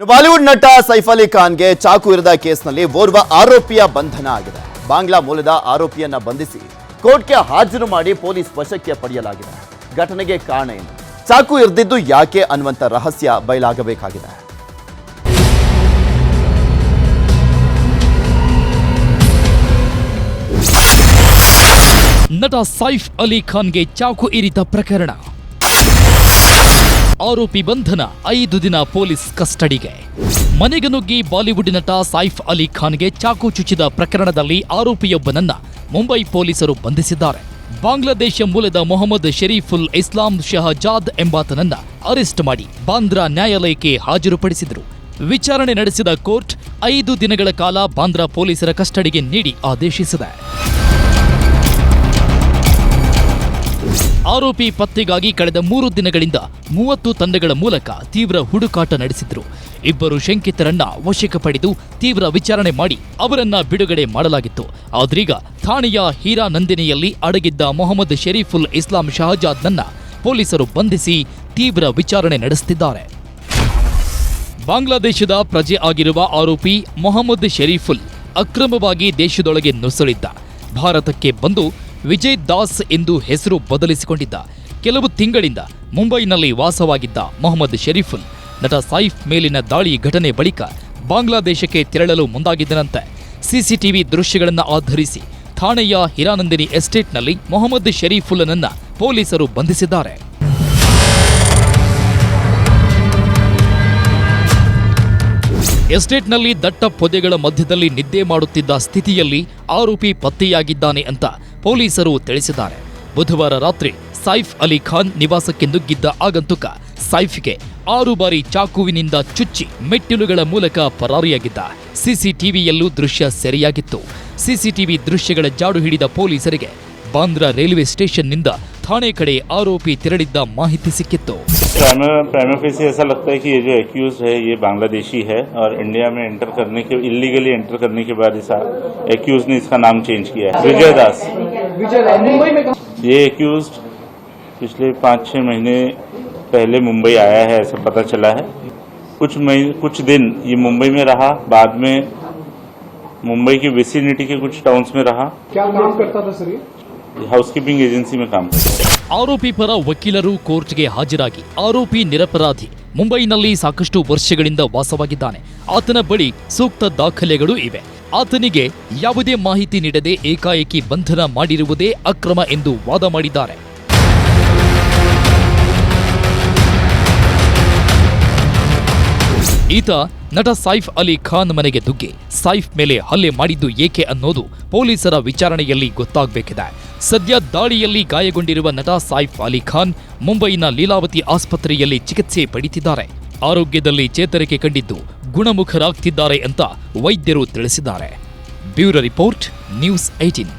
Bollywood ನಟ ಸೈಫ್ ಅಲಿ ಖಾನ್ಗೆ ಚಾಕು ಇರದ ಕೇಸ್ನಲ್ಲಿ ಓರ್ವ ಆರೋಪಿಯ ಬಂಧನ ಆಗಿದೆ. ಬಾಂಗ್ಲಾ ಮೂಲದ ಆರೋಪಿಯನ್ನ ಬಂಧಿಸಿ ಕೋರ್ಟ್ಗೆ ಹಾಜರು ಮಾಡಿ ಪೊಲೀಸ್ ವಶಕ್ಕೆ ಪಡೆಯಲಾಗಿದೆ. ಘಟನೆಗೆ ಕಾರಣ ಏನು? ಚಾಕು ಇರದಿದ್ದು ಯಾಕೆ ಅನ್ನುವಂಥ ರಹಸ್ಯ ಬಯಲಾಗಬೇಕಾಗಿದೆ. ನಟ ಸೈಫ್ ಅಲಿ ಖಾನ್ಗೆ ಚಾಕು ಇರಿತ ಪ್ರಕರಣ. ಆರೋಪಿ ಬಂಧನ ಐದು ದಿನ ಪೊಲೀಸ್ ಕಸ್ಟಡಿಗೆ. ಮನೆಗೆ ನುಗ್ಗಿ ಬಾಲಿವುಡ್ ನಟ ಸೈಫ್ ಅಲಿ ಖಾನ್ಗೆ ಚಾಕು ಚುಚ್ಚಿದ ಪ್ರಕರಣದಲ್ಲಿ ಆರೋಪಿಯೊಬ್ಬನನ್ನ ಮುಂಬೈ ಪೊಲೀಸರು ಬಂಧಿಸಿದ್ದಾರೆ. ಬಾಂಗ್ಲಾದೇಶ ಮೂಲದ ಮೊಹಮ್ಮದ್ ಶರೀಫುಲ್ ಇಸ್ಲಾಂ ಶಹಜಾದ್ ಎಂಬಾತನನ್ನ ಅರೆಸ್ಟ್ ಮಾಡಿ ಬಾಂದ್ರಾ ನ್ಯಾಯಾಲಯಕ್ಕೆ ಹಾಜರುಪಡಿಸಿದರು. ವಿಚಾರಣೆ ನಡೆಸಿದ ಕೋರ್ಟ್ ಐದು ದಿನಗಳ ಕಾಲ ಬಾಂದ್ರಾ ಪೊಲೀಸರ ಕಸ್ಟಡಿಗೆ ನೀಡಿ ಆದೇಶಿಸಿದೆ. ಆರೋಪಿ ಪತ್ತೆಗಾಗಿ ಕಳೆದ ಮೂರು ದಿನಗಳಿಂದ ಮೂವತ್ತು ತಂಡಗಳ ಮೂಲಕ ತೀವ್ರ ಹುಡುಕಾಟ ನಡೆಸಿದ್ರು. ಇಬ್ಬರು ಶಂಕಿತರನ್ನ ವಶಕ್ಕೆ ಪಡೆದು ತೀವ್ರ ವಿಚಾರಣೆ ಮಾಡಿ ಅವರನ್ನ ಬಿಡುಗಡೆ ಮಾಡಲಾಗಿತ್ತು. ಆದ್ರೀಗ ಥಾಣೆಯ ಹೀರಾನಂದಿನಿಯಲ್ಲಿ ಅಡಗಿದ್ದ ಮೊಹಮ್ಮದ್ ಶರೀಫುಲ್ ಇಸ್ಲಾಂ ಶಹಜಾದ್ನನ್ನ ಪೊಲೀಸರು ಬಂಧಿಸಿ ತೀವ್ರ ವಿಚಾರಣೆ ನಡೆಸುತ್ತಿದ್ದಾರೆ ಬಾಂಗ್ಲಾದೇಶದ ಪ್ರಜೆ ಆಗಿರುವ ಆರೋಪಿ ಮೊಹಮ್ಮದ್ ಶರೀಫುಲ್ ಅಕ್ರಮವಾಗಿ ದೇಶದೊಳಗೆ ನುಸುಳಿದ್ದ. ಭಾರತಕ್ಕೆ ಬಂದು ವಿಜಯ್ ದಾಸ್ ಎಂದು ಹೆಸರು ಬದಲಿಸಿಕೊಂಡಿದ್ದ. ಕೆಲವು ತಿಂಗಳಿಂದ ಮುಂಬೈನಲ್ಲಿ ವಾಸವಾಗಿದ್ದ ಮೊಹಮ್ಮದ್ ಶರೀಫುಲ್ ನಟ ಸೈಫ್ ಮೇಲಿನ ದಾಳಿ ಘಟನೆ ಬಳಿಕ ಬಾಂಗ್ಲಾದೇಶಕ್ಕೆ ತೆರಳಲು ಮುಂದಾಗಿದ್ದನಂತೆ ಸಿಸಿಟಿವಿ ದೃಶ್ಯಗಳನ್ನು ಆಧರಿಸಿ ಠಾಣೆಯ ಹಿರಾನಂದಿನಿ ಎಸ್ಟೇಟ್ನಲ್ಲಿ ಮೊಹಮ್ಮದ್ ಶರೀಫುಲ್ಲನನ್ನ ಪೊಲೀಸರು ಬಂಧಿಸಿದ್ದಾರೆ. ಎಸ್ಟೇಟ್ನಲ್ಲಿ ದಟ್ಟ ಪೊದೆಗಳ ಮಧ್ಯದಲ್ಲಿ ನಿದ್ದೆ ಮಾಡುತ್ತಿದ್ದ ಸ್ಥಿತಿಯಲ್ಲಿ ಆರೋಪಿ ಪತ್ತೆಯಾಗಿದ್ದಾನೆ ಅಂತ ಪೊಲೀಸರು ತಿಳಿಸಿದ್ದಾರೆ. ಬುಧವಾರ ರಾತ್ರಿ ಸೈಫ್ ಅಲಿ ಖಾನ್ ನಿವಾಸಕ್ಕೆ ನುಗ್ಗಿದ್ದ ಆಗಂತುಕ ಸೈಫ್ಗೆ ಆರು ಬಾರಿ ಚಾಕುವಿನಿಂದ ಚುಚ್ಚಿ ಮೆಟ್ಟಿಲುಗಳ ಮೂಲಕ ಪರಾರಿಯಾಗಿದ್ದ ಸಿಸಿಟಿವಿಯಲ್ಲೂ ದೃಶ್ಯ ಸೆರೆಯಾಗಿತ್ತು. ಸಿಸಿಟಿವಿ ದೃಶ್ಯಗಳ ಜಾಡು ಹಿಡಿದ ಪೊಲೀಸರಿಗೆ ಬಾಂದ್ರಾ ರೈಲ್ವೆ ಸ್ಟೇಷನ್ನಿಂದ ಠಾಣೆ ಕಡೆ ಆರೋಪಿ ತೆರಳಿದ್ದ ಮಾಹಿತಿ ಸಿಕ್ಕಿತ್ತು. ಬಾಂಗ್ಲಾದೇಶಿ ಇಂಡಿಯಾ ಇಲ್ಲಿಗಲಿ ಎಂಟರ್ ಚೇಂಜ್ ವಿಜಯ್ ದಾಸ್ ये जो एक्यूज है ये बांग्लादेशी है और इंडिया में एंटर करने के इलीगली एंटर करने के बाद इस एक्यूज ने इसका नाम चेंज किया है विजय दास मुंबई में ये एक्यूज पिछले पाँच छः महीने पहले मुंबई आया है ऐसा पता चला है कुछ महीने कुछ दिन ये मुंबई में रहा बाद में मुंबई की विसिनिटी के कुछ टाउन्स में रहा क्या काम करता था सर ये हाउसकीपिंग एजेंसी में काम करता है ಆರೋಪಿ ಪರ ವಕೀಲರು ಕೋರ್ಟ್ಗೆ ಹಾಜರಾಗಿ ಆರೋಪಿ ನಿರಪರಾಧಿ ಮುಂಬೈನಲ್ಲಿ ಸಾಕಷ್ಟು ವರ್ಷಗಳಿಂದ ವಾಸವಾಗಿದ್ದಾನೆ ಆತನ ಬಳಿ ಸೂಕ್ತ ದಾಖಲೆಗಳು ಇವೆ ಆತನಿಗೆ ಯಾವುದೇ ಮಾಹಿತಿ ನೀಡದೆ ಏಕಾಏಕಿ ಬಂಧನ ಮಾಡಿರುವುದೇ ಅಕ್ರಮ ಎಂದು ವಾದ ಮಾಡಿದ್ದಾರೆ. ಈತ ನಟ ಸೈಫ್ ಅಲಿ ಖಾನ್ ಮನೆಗೆ ನುಗ್ಗಿ ಸೈಫ್ ಮೇಲೆ ಹಲ್ಲೆ ಮಾಡಿದ್ದು ಏಕೆ ಅನ್ನೋದು ಪೊಲೀಸರ ವಿಚಾರಣೆಯಲ್ಲಿ ಗೊತ್ತಾಗಬೇಕಿದೆ. ಸದ್ಯ ದಾಳಿಯಲ್ಲಿ ಗಾಯಗೊಂಡಿರುವ ನಟ ಸೈಫ್ ಅಲಿ ಖಾನ್ ಮುಂಬೈನ ಲೀಲಾವತಿ ಆಸ್ಪತ್ರೆಯಲ್ಲಿ ಚಿಕಿತ್ಸೆ ಪಡೆಯುತ್ತಿದ್ದಾರೆ ಆರೋಗ್ಯದಲ್ಲಿ ಚೇತರಿಕೆ ಕಂಡಿದ್ದು ಗುಣಮುಖರಾಗ್ತಿದ್ದಾರೆ ಅಂತ ವೈದ್ಯರು ತಿಳಿಸಿದ್ದಾರೆ. Bureau report news eighteen